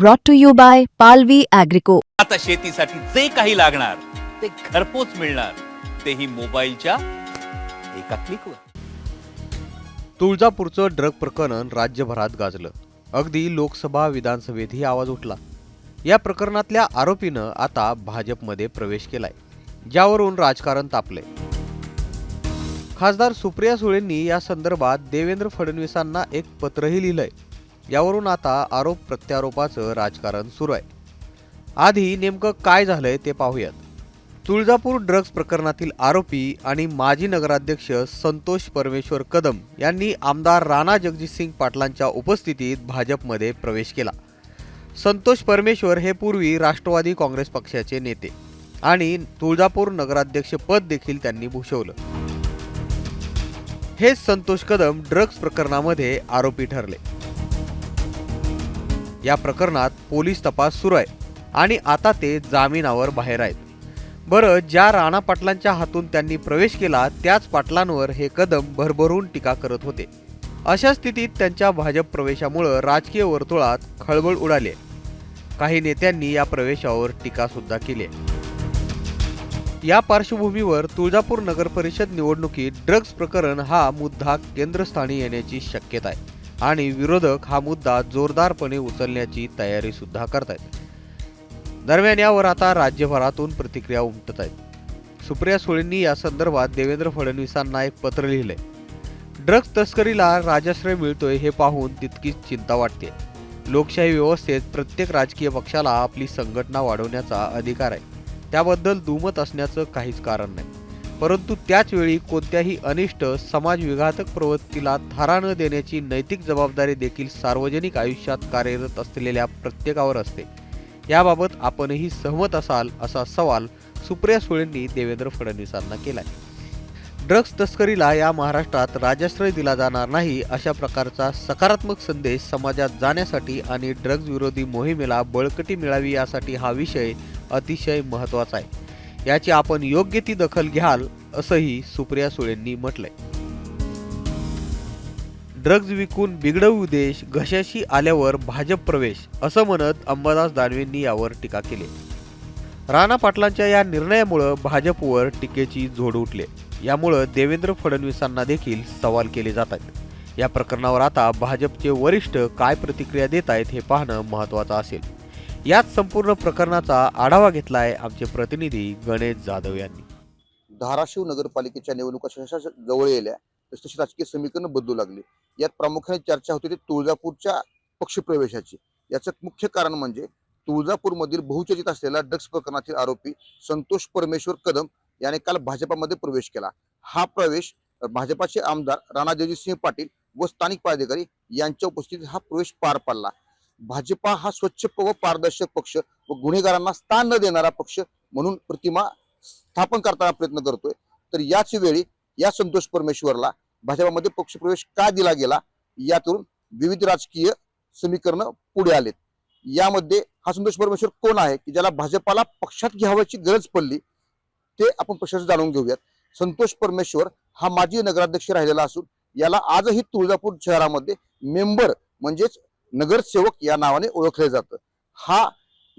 brought to you by Palvi Agrico. आता शेतीसाठी जे काही लागणार ते घरपोच मिळणार. तेही मोबाईलच्या एका क्लिकवर तुळजापूरचं ड्रग प्रकरण राज्यभरात गाजलं. अगदी लोकसभा विधानसभेतही आवाज उठला. या प्रकरणातल्या आरोपीनं आता भाजपमध्ये प्रवेश केलाय ज्यावरून राजकारण तापलंय. खासदार सुप्रिया सुळेंनी या संदर्भात देवेंद्र फडणवीसांना एक पत्रही लिहिलंय. यावरून आता आरोप प्रत्यारोपाचं राजकारण सुरू आहे. आधी नेमकं काय झालंय ते पाहूयात. तुळजापूर ड्रग्ज प्रकरणातील आरोपी आणि माजी नगराध्यक्ष संतोष परमेश्वर कदम यांनी आमदार राणा जगजितसिंग पाटलांच्या उपस्थितीत भाजपमध्ये प्रवेश केला. संतोष परमेश्वर हे पूर्वी राष्ट्रवादी काँग्रेस पक्षाचे नेते आणि तुळजापूर नगराध्यक्ष पद देखील त्यांनी भूषवलं. हेच संतोष कदम ड्रग्ज प्रकरणामध्ये आरोपी ठरले. या प्रकरणात पोलीस तपास सुरू आहे आणि आता ते जामिनावर बाहेर आहेत. बरं ज्या राणा पाटलांच्या हातून त्यांनी प्रवेश केला त्याच पाटलांवर हे कदम भरभरून टीका करत होते. अशा स्थितीत त्यांच्या भाजप प्रवेशामुळं राजकीय वर्तुळात खळबळ उडाली काही नेत्यांनी या प्रवेशावर टीकासुद्धा केली या पार्श्वभूमीवर तुळजापूर नगर परिषद निवडणुकीत ड्रग्ज प्रकरण हा मुद्दा केंद्रस्थानी येण्याची शक्यता आहे. आणि विरोधक हा मुद्दा जोरदारपणे उचलण्याची तयारी सुद्धा करतायत. दरम्यान यावर आता राज्यभरातून प्रतिक्रिया उमटत आहेत सुप्रिया सुळेंनी या संदर्भात देवेंद्र फडणवीसांना एक पत्र लिहिलंय. ड्रग्ज तस्करीला राजाश्रय मिळतोय हे पाहून तितकीच चिंता वाटते. लोकशाही व्यवस्थेत प्रत्येक राजकीय पक्षाला आपली संघटना वाढवण्याचा अधिकार आहे. त्याबद्दल दुमत असण्याचं काहीच कारण नाही. परंतु त्याचवेळी कोणत्याही अनिष्ट समाज विघातक प्रवृत्तीला थारा न देण्याची नैतिक जबाबदारी देखील सार्वजनिक आयुष्यात कार्यरत असलेल्या प्रत्येकावर असते. याबाबत आपणही सहमत असाल असा सवाल सुप्रिया सुळेंनी देवेंद्र फडणवीसांना केलाय. ड्रग्ज तस्करीला या महाराष्ट्रात राजाश्रय दिला जाणार नाही अशा प्रकारचा सकारात्मक संदेश समाजात जाण्यासाठी आणि ड्रग्ज विरोधी मोहिमेला बळकटी मिळावी यासाठी हा विषय अतिशय महत्त्वाचा आहे. याची आपण योग्य ती दखल घ्याल असंही सुप्रिया सुळेंनी म्हटलंय. ड्रग्ज विकून बिघडवू देश घशाशी आल्यावर भाजप प्रवेश असं म्हणत अंबादास दानवेंनी यावर टीका केली. राणा पाटलांच्या या निर्णयामुळं भाजपवर टीकेची झोड उठले. यामुळं देवेंद्र फडणवीसांना देखील सवाल केले जात आहेत. या प्रकरणावर आता भाजपचे वरिष्ठ काय प्रतिक्रिया देत आहेत हे पाहणं महत्त्वाचं असेल. याच संपूर्ण प्रकरणाचा आढावा घेतलाय आमचे प्रतिनिधी गणेश जाधव यांनी. धाराशिव नगरपालिकेच्या निवडणुका जवळ येल्या तशी राजकीय समीकरण बदलू लागली. यात प्रामुख्याने चर्चा होती ती तुळजापूरच्या पक्षप्रवेशाची. याचं मुख्य कारण म्हणजे तुळजापूरमधील बहुचर्चित असलेला ड्रग्स प्रकरणातील आरोपी संतोष परमेश्वर कदम याने काल भाजपामध्ये प्रवेश केला. हा प्रवेश भाजपाचे आमदार राणा पाटील व स्थानिक पदाधिकारी यांच्या उपस्थितीत हा प्रवेश पार पडला. भाजपा हा स्वच्छ व पारदर्शक पक्ष व गुन्हेगारांना स्थान न देणारा पक्ष म्हणून प्रतिमा स्थापन करताना प्रयत्न करतोय. तर याच वेळी या संतोष परमेश्वरला भाजपामध्ये पक्षप्रवेश का दिला गेला? यातून विविध राजकीय समीकरणं पुढे आलेत. यामध्ये हा संतोष परमेश्वर कोण आहे? की ज्याला भाजपाला पक्षात घ्यावयाची गरज पडली ते आपण पक्षाचं जाणून घेऊयात. संतोष परमेश्वर हा माजी नगराध्यक्ष राहिलेला असून याला आजही तुळजापूर शहरामध्ये मेंबर म्हणजेच नगरसेवक या नावाने ओळखले जातं. हा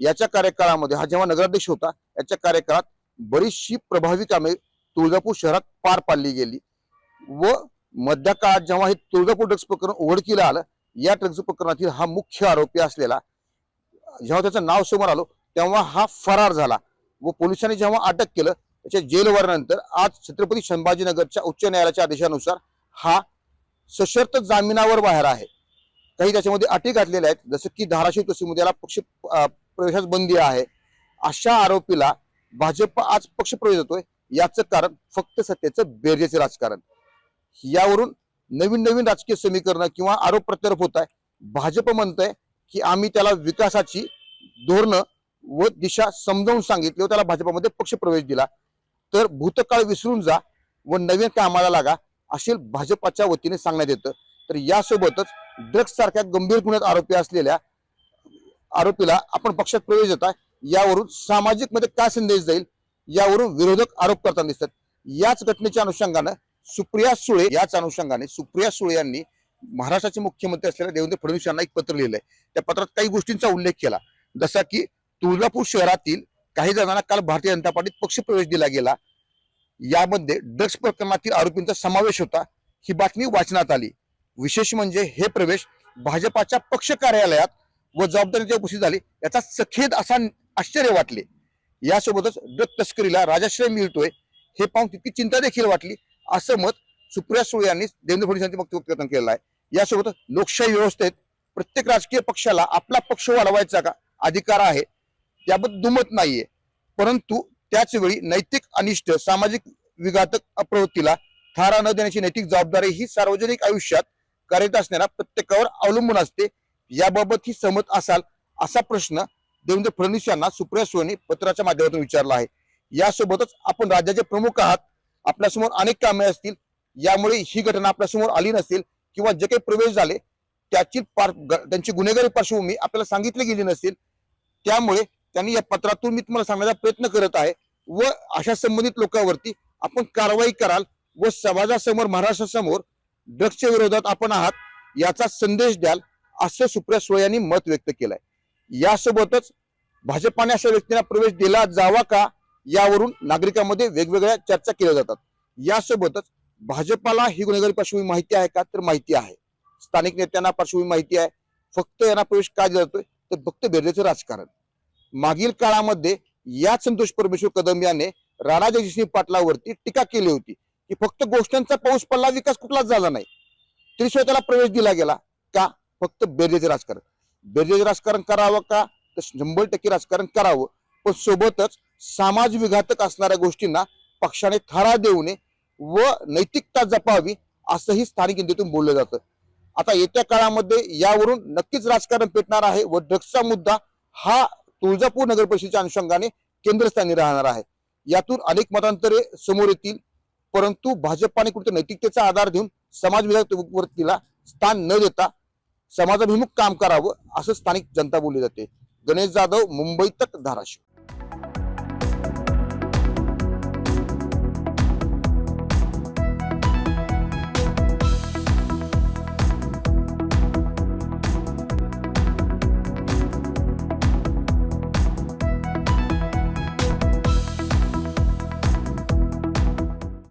याच्या कार्यकाळामध्ये हा जेव्हा नगराध्यक्ष होता याच्या कार्यकाळात बरीचशी प्रभावी कामे तुळजापूर शहरात पार पाडली गेली. व मध्यकाळात जेव्हा हे तुळजापूर ड्रग्स प्रकरण उघडकीला आलं या ड्रग्ज प्रकरणातील हा मुख्य आरोपी असलेला जेव्हा त्याचं नाव समोर आलो तेव्हा हा फरार झाला. व पोलिसांनी जेव्हा अटक केलं त्याच्या जेलवरनंतर आज छत्रपती संभाजीनगरच्या उच्च न्यायालयाच्या आदेशानुसार हा सशर्त जामिनावर बाहेर आहे. काही त्याच्यामध्ये अटी घातलेल्या आहेत. जसं की धाराशिव तहसीलमध्ये याला पक्ष प्रवेशास बंदी आहे. अशा आरोपीला भाजप आज पक्ष प्रवेश देतोय. याचं कारण फक्त सत्तेचं बेरजेचं राजकारण. यावरून नवीन नवीन राजकीय समीकरण किंवा आरोप प्रत्यारोप होत आहे भाजप म्हणतंय की आम्ही त्याला विकासाची धोरणं व दिशा समजावून सांगितली व त्याला भाजपमध्ये पक्ष प्रवेश दिला. तर भूतकाळ विसरून जा व नवीन कामाला लागा असे भाजपाच्या वतीने सांगण्यात येतं. तर यासोबतच ड्रग्स सारख्या गंभीर गुन्ह्यात आरोपी असलेल्या आरोपीला आपण पक्षात प्रवेश देत आहे यावरून सामाजिकमध्ये काय संदेश जाईल? यावरून विरोधक आरोप करताना दिसतात. याच घटनेच्या अनुषंगानं सुप्रिया सुळे याच अनुषंगाने सुप्रिया सुळे यांनी महाराष्ट्राचे मुख्यमंत्री असलेल्या देवेंद्र फडणवीस यांना एक पत्र लिहिलंय. त्या पत्रात काही गोष्टींचा उल्लेख केला. जसा की तुळजापूर शहरातील काही जणांना काल भारतीय जनता पार्टीत पक्षप्रवेश दिला गेला. यामध्ये ड्रग्स प्रकरणातील आरोपींचा समावेश होता. ही बातमी वाचण्यात आली. विशेष म्हणजे हे प्रवेश भाजपाच्या पक्ष कार्यालयात व जबाबदारीच्या उपस्थित झाले याचा सखेद असा आश्चर्य वाटले. यासोबतच ड्रग तस्करीला राजाश्रय मिळतोय हे पाहून तितकी चिंता देखील वाटली. असं मत सुप्रिया सुळे यांनी देवेंद्र फडणवीस यांचे वक्तव्य व्यक्त केलेलं आहे. यासोबतच लोकशाही व्यवस्थेत प्रत्येक राजकीय पक्षाला आपला पक्ष वाढवायचा का अधिकार आहे त्याबद्दल दुमत नाहीये. परंतु त्याच वेळी नैतिक अनिष्ट सामाजिक विघातक प्रवृत्तीला थारा न देण्याची नैतिक जबाबदारी ही सार्वजनिक आयुष्यात कार्यरत असणाऱ्या प्रत्येकावर अवलंबून असते. याबाबत ही सहमत असाल असा प्रश्न देवेंद्र फडणवीस यांना सुप्रिया सुळेंनी पत्राच्या माध्यमातून विचारला आहे. यासोबतच आपण राज्याचे प्रमुख आहात. आपल्यासमोर अनेक कामे असतील. यामुळे ही घटना आपल्यासमोर आली नसेल किंवा जे काही प्रवेश झाले त्याची पार त्यांची गुन्हेगारी पार्श्वभूमी आपल्याला सांगितली गेली नसेल त्यामुळे त्यांनी या पत्रातून मी तुम्हाला सांगण्याचा प्रयत्न करत आहे व अशा संबंधित लोकांवरती आपण कारवाई कराल व समाजासमोर महाराष्ट्रासमोर ड्रग्सच्या विरोधात आपण आहात याचा संदेश द्याल असं सुप्रिया सुळे यांनी मत व्यक्त केलंय. यासोबतच भाजपाने अशा व्यक्तींना प्रवेश दिला जावा का यावरून नागरिकांमध्ये वेगवेगळ्या चर्चा केल्या जातात. यासोबतच भाजपाला ही गुन्हेगारी पार्श्वभूमी माहिती आहे का? तर माहिती आहे. स्थानिक नेत्यांना पार्श्वभूमी माहिती आहे. फक्त यांना प्रवेश का दिला जातोय? तर फक्त बेरजेचं राजकारण. मागील काळामध्ये याच संतोष परमेश्वर कदम याने राणा जगजितसिंह पाटलावरती टीका केली होती. की फक्त गोष्टींचा पाऊस पडला विकास कुठलाच झाला नाही. तरी स्वतःला प्रवेश दिला गेला का? फक्त बेरजेचं राजकारण. बेरजेचं राजकारण करावं का? तर शंभर टक्के राजकारण करावं. पण सोबतच समाज विघातक असणाऱ्या गोष्टींना पक्षाने थारा देऊ नये व नैतिकता जपावी असंही स्थानिक हिंदीतून बोललं जातं. आता येत्या काळामध्ये यावरून नक्कीच राजकारण पेटणार आहे व ड्रग्सचा मुद्दा हा तुळजापूर नगर परिषदेच्या अनुषंगाने केंद्रस्थानी राहणार आहे. यातून अनेक मतांतरे समोर येतील. परंतु भाजपाने कुठे नैतिकतेचा आधार देऊन समाज विरोधातीला स्थान न देता समाजाभिमुख काम करावं असं स्थानिक जनता बोलली जाते. गणेश जाधव मुंबई तक धाराशिव.